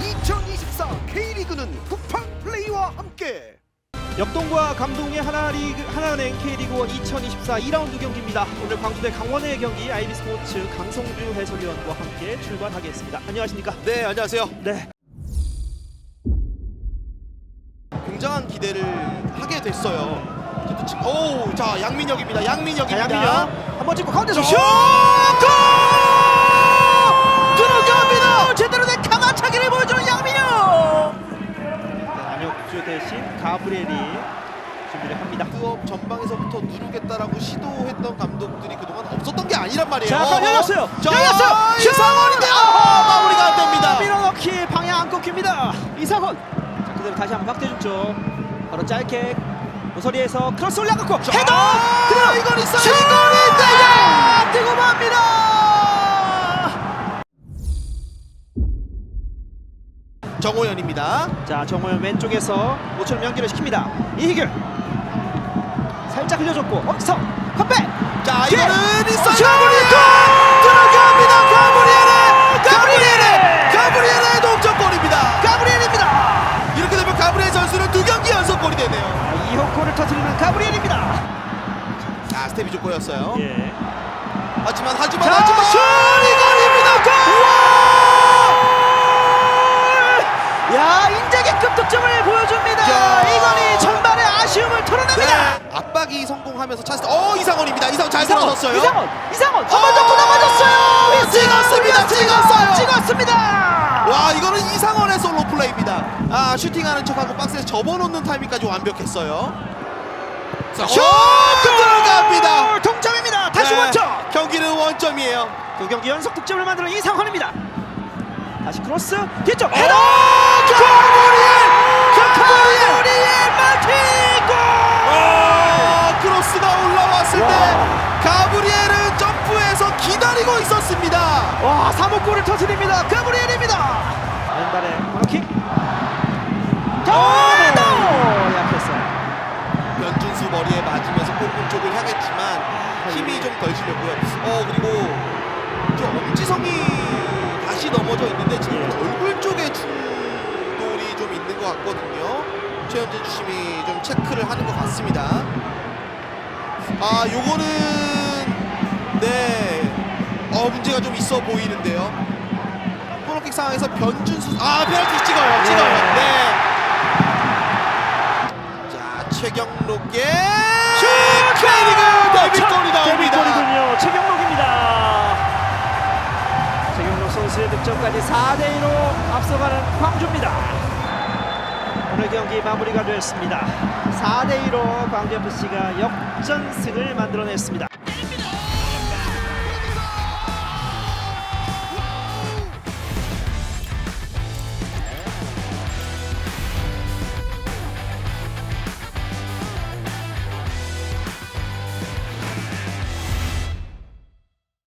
2024 K리그는 쿠팡 플레이와 함께 역동과 감동의 하나리그, 하나은행 K리그1 2024 2라운드 경기입니다. 오늘 광주대 강원의 경기 IB스포츠 강성주 해설위원과 함께 출발하겠습니다. 안녕하십니까? 네 안녕하세요 네. 굉장한 기대를 하게 됐어요 지금 오자 양민혁입니다 자, 양민혁입니다 양민혁 한번 찍고 가운데서 슛! 슛! 골! 가브리엘이 준비를 합니다. 수업 전방에서부터 누르겠다라고 시도했던 감독들이 그동안 없었던 게 아니란 말이에요 자, 아까 열렸어요. 자, 열렸어요. 슛! 이상원인데 아, 마무리가 안 됩니다 밀어넣기 방향 안 꺾입니다. 이상원. 자, 그대로 다시 한번 박대준 쪽. 바로 짧게 모서리에서 크로스 올라갔고 헤더. 그대로 이건 있어요 슛! 이건인데 야! 뜨고 맙니다. 정호연입니다 자, 정호연 왼쪽에서 모처럼 연기를 시킵니다. 이희결. 살짝 흘려줬고 어기서 컵백. 자 뒤에. 이거는 있어요 슛! 가브리엘 들어갑니다 가브리엘의 가브리엘의 가브리엘의 동점골입니다 가브리엘입니다. 이렇게 되면 가브리엘 선수는 두 경기 연속 골이 되네요 2호 골을 터뜨리는 가브리엘입니다. 자 스텝이 좀 꼬였어요 예. 하지만 하지만 자, 하지만 슛! 네. 압박이 성공하면서 찬스 어 이상원입니다 이상원 잘 들어섰어요 이상원, 이상원, 어! 한번 더 넘어졌어요. 찍었습니다, 찍었어요. 찍었습니다. 와 이거는 이상원의 솔로 플레이입니다 아 슈팅하는 척하고 박스에 접어놓는 타이밍까지 완벽했어요 자, 슛 들어갑니다 골, 동점입니다. 다시 네, 원점. 경기는 원점이에요 두 경기 연속 득점을 만드는 이상헌입니다. 다시 크로스 뒤쪽 어! 헤더. 가 기다리고 있었습니다. 와 3호 골을 터뜨립니다. 가브리엘입니다. 왼발에 코너킥. 헤더 약했어요. 변준수 머리에 맞으면서 골문 쪽을 향했지만 힘이 좀 덜 실렸고요. 어 그리고 저 엄지성이 다시 넘어져 있는데 지금 얼굴 쪽에 충돌이 좀 있는 것 같거든요. 최현진 주심이 좀 체크를 하는 것 같습니다. 아 요거는 네 어 문제가 좀 있어 보이는데요. 코너킥 상황에서 변준수 아 페널티 찍어요 찍어요 네. 네. 자 최경록의 슛 K리그 데뷔골이 나옵니다. 최경록입니다. 최경록 선수의 득점까지 4대 2로 앞서가는 광주입니다. 오늘 경기 마무리가 되었습니다. 4대 2로 광주 FC가 역전승을 만들어냈습니다.